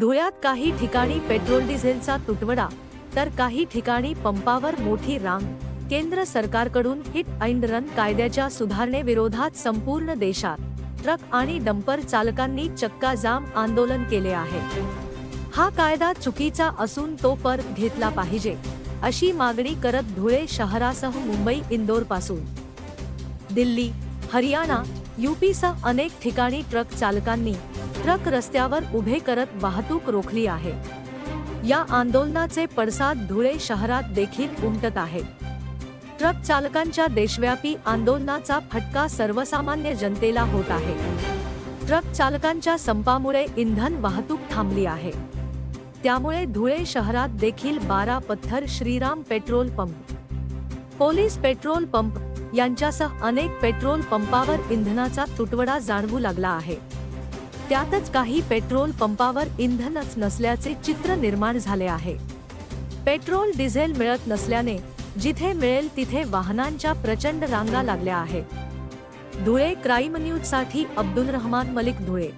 धुळ्यात काही ठिकाणी पेट्रोल डिझेलचा तुटवडा तर काही ठिकाणी पंपावर मोठी रांग. केंद्र सरकारकडून हिट अँड रन कायद्याच्या सुधारणेविरोधात संपूर्ण देशात ट्रक आणि डंपर चालकांनी चक्का जाम आंदोलन केले आहे. हा कायदा चुकीचा असून तो परत घेतला पाहिजे अशी मागणी करत धुळे शहरासह मुंबई इंदोरपासून दिल्ली हरियाणा युपीसह अनेक ठिकाणी ट्रक चालकांनी ट्रक रस्त्यावर उभे करत वाहतूक रोखली आहे. या आंदोलनाचे पडसाद धुळे शहरात देखील उमटत आहेत. ट्रक चालकांच्या देशव्यापी आंदोलनाचा फटका सर्वसामान्य जनतेला होत आहे. ट्रक चालकांच्या संपामुळे इंधन वाहतूक थांबली आहे. त्यामुळे धुळे शहरात देखील बारा पत्थर Shriram petrol pump police petrol pump यांच्यासह अनेक पेट्रोल पंपावर इंधनाचा तुटवडा जाणवू लागला आहे. त्यातच काही पेट्रोल पंपावर इंधनच नसल्याचे चित्र निर्माण झाले आहे. पेट्रोल डिझेल मिळत नसल्याने जिथे मिळेल तिथे वाहनांच्या प्रचंड रांगा लागल्या आहेत. धुळे क्राईम न्यूजसाठी अब्दुल रहमान मलिक धुळे.